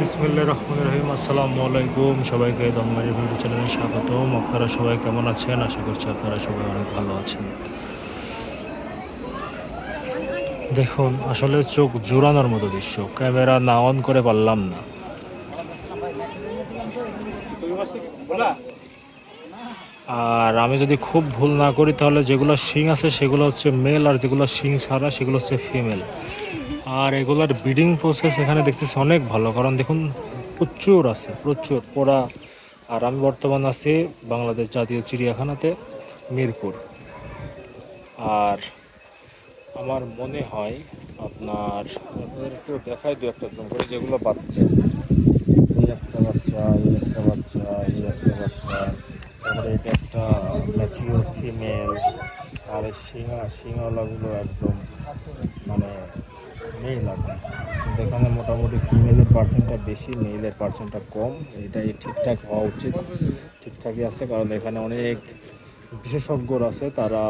বিসমিল্লা রহমান রহিম। আসসালামু আলাইকুম। সবাইকে দমবাড়ি ভিডিও চ্যানেলে স্বাগতম। আপনারা সবাই কেমন আছেন? আশা করছি আপনারা সবাই অনেক ভালো আছেন। দেখুন, আসলে চোখ জোড়ানোর মতো দৃশ্য। ক্যামেরা না অন করে পারলাম না। আর আমি যদি খুব ভুল না করি, তাহলে যেগুলো শিং আছে, সেগুলো হচ্ছে মেল আর যেগুলো শিং ছাড়া, সেগুলো হচ্ছে ফিমেল আর এগুলোর ব্রিডিং প্রসেস এখানে দেখতেছি অনেক ভালো, কারণ দেখুন প্রচুর আছে, প্রচুর। পোড়া আর আমি বর্তমান আছি বাংলাদেশ জাতীয় চিড়িয়াখানাতে, মিরপুর। আর আমার মনে হয় আপনার আপনাদের একটু দেখাই দু একটা জম করে যেগুলো বাচ্চা। এই একটা বাচ্চা, এই একটা বাচ্চা, এই একটা বাচ্চা। তারপরে এটা একটা ম্যাচিওর ফিমেল আর শিঙা শিঙাওয়ালাগুলো একদম মানে মেল আর কিন্তু এখানে মোটামুটি ফিমেলের পার্সেন্টটা বেশি মেলের পার্সেন্টটা কম। এটাই ঠিকঠাক হওয়া উচিত। ঠিকঠাকই আছে, কারণ এখানে অনেক বিশেষজ্ঞরা আছে। তারা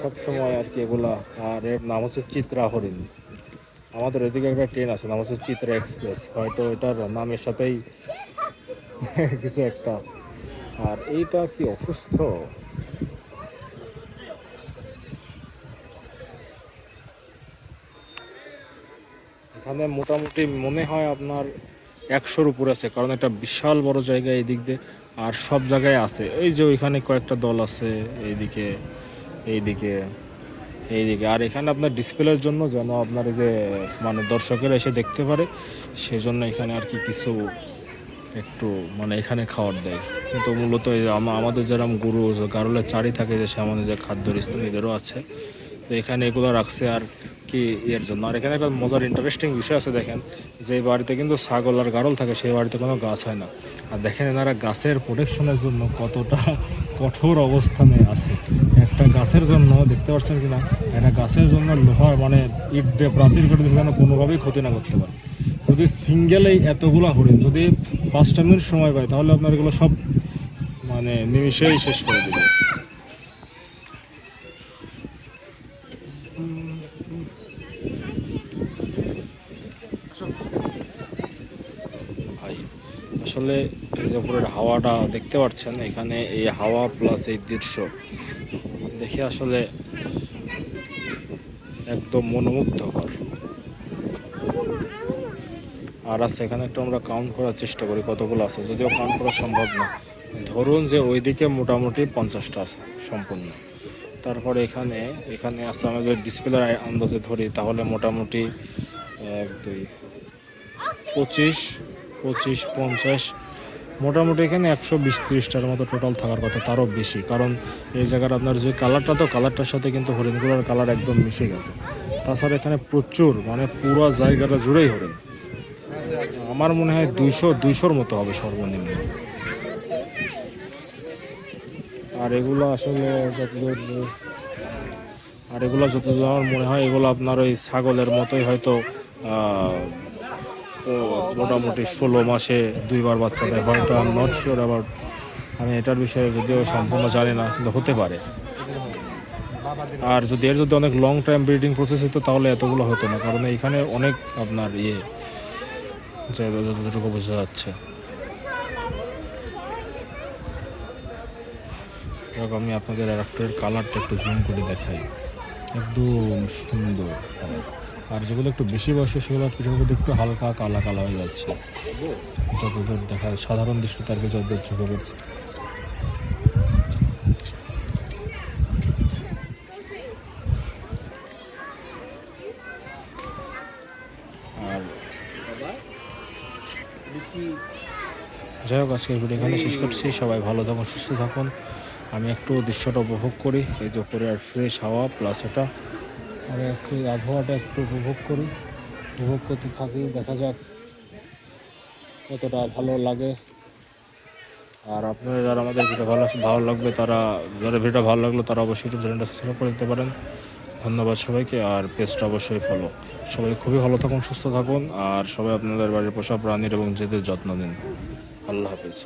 সব সময় আর কি এগুলা, আর এর নাম হচ্ছে চিত্রা হরিণ। আমাদের এদিকে একটা ট্রেন আছে, নাম হচ্ছে চিত্রা এক্সপ্রেস হয়তো এটার নামের সাথেই কিছু একটা। আর এইটা কি অসুস্থ? এখানে মোটামুটি মনে হয় আপনার একশোর উপর আছে, কারণ একটা বিশাল বড় জায়গা এই দিক দিয়ে, আর সব জায়গায় আছে। এই যে ওইখানে কয়েকটা দল আছে, এইদিকে এইদিকে এইদিকে। আর এখানে আপনার ডিসপ্লের জন্য যেন আপনার এই যে মানে দর্শকেরা এসে দেখতে পারে, সেজন্য এখানে আর কি কিছু একটু মানে এখানে খাবার দেয়। কিন্তু মূলত এই আমাদের যেরকম গরু, গারুলের চারি থাকে যে, সে আমাদের যে খাদ্য স্থান এদেরও আছে। তো এখানে এগুলো রাখছে, আর কি এর জন্য? আর এখানে একটা মজার ইন্টারেস্টিং বিষয় আছে দেখেন, যে বাড়িতে কিন্তু ছাগল আর গারল থাকে, সেই বাড়িতে কোনো গাছ হয় না। আর দেখেন এনারা গাছের প্রোটেকশনের জন্য কতটা কঠোর অবস্থানে আছে। একটা গাছের জন্য, দেখতে পাচ্ছেন কিনা, একটা গাছের জন্য লোহার মানে ইট দিয়ে প্রাচীর করে দিচ্ছে যেন কোনোভাবেই ক্ষতি না করতে পারে। যদি সিঙ্গেলেই এতগুলো হরিণ, যদি পাঁচ টাইমের সময় পায়, তাহলে আপনার এগুলো সব মানে নিমিষেই শেষ করে দেবে। আসলে উপরের হাওয়াটা দেখতে পাচ্ছেন, এখানে এই হাওয়া প্লাস এই দৃশ্য, দেখে আসলে একদম মনোমুগ্ধকর। আর আছে, এখানে একটু আমরা কাউন্ট করার চেষ্টা করি কতগুলো আছে, যদিও কাউন্ট করা সম্ভব না। ধরুন যে ওইদিকে মোটামুটি পঞ্চাশটা আছে সম্পূর্ণ। তারপরে এখানে এখানে আছে আমরা যদি ডিসপ্লের আন্দাজে ধরি, তাহলে মোটামুটি, এক, দুই, পঁচিশ পঁচিশ, পঞ্চাশ, মোটামুটি এখানে একশো বিশ ত্রিশটার মতো টোটাল থাকার কথা, তারও বেশি, কারণ এই জায়গার আপনার যে কালারটা তো কালারটার সাথে কিন্তু হরিণগুলোর কালার একদম মিশে গেছে। তাছাড়া এখানে প্রচুর মানে পুরো জায়গাটা জুড়েই হরিণ। আমার মনে হয় দুইশো, দুইশোর মতো হবে সর্বনিম্ন। আর এগুলো আসলে যতদূর আর এগুলো যতদূর আমার মনে হয়, এগুলো আপনার ওই ছাগলের মতোই হয়তো মোটামুটি ষোলো মাসে দুইবার বাচ্চা দেয়। হয়তো আমি নট শিওর আবার আমি এটার বিষয়ে যদিও সম্পূর্ণ জানি না, কিন্তু হতে পারে। আর যদি এর যদি অনেক লং টাইম ব্রিডিং প্রসেস হতো তাহলে এতগুলো হতো না, কারণ এখানে অনেক আপনার ইয়ে যতটুকু বোঝা যাচ্ছে। যাক, আমি আপনাদের অ্যাডাপ্টারের কালারটা একটু জুম করে দেখাই। একদম সুন্দর আর যেগুলো একটু বেশি বয়সে সেগুলো পিছনে একটু হালকা কালা কালা হয়ে যাচ্ছে। যতদূর দেখা সাধারণ দৃষ্টিতে তার যতদূর চোখে পড়ছে আর যাই হোক আজকের ভিডিও এখানে শেষ করছি। সবাই ভালো থাকুন সুস্থ থাকুন। আমি একটু দৃশ্যটা উপভোগ করি। এই যে উপরে আর ফ্রেশ হাওয়া প্লাস এটা। আমি একটু আবহাওয়াটা একটু উপভোগ করি। উপভোগ করতে থাকি, দেখা যাক কতটা ভালো লাগে। আর আপনারা যারা আমাদের ভিডিও ভালো ভালো লাগবে তারা, যারা ভিডিও ভালো লাগল তারা অবশ্যই ইউটিউব চ্যানেলটা সাবস্ক্রাইব করে দিতে পারেন। ধন্যবাদ সবাইকে, আর পেজটা অবশ্যই ফলো সবাই খুবই ভালো থাকুন, সুস্থ থাকুন, আর সবাই আপনাদের বাড়ির পোষা প্রাণীর এবং নিজেদের যত্ন নিন। আল্লাহ হাফিজ।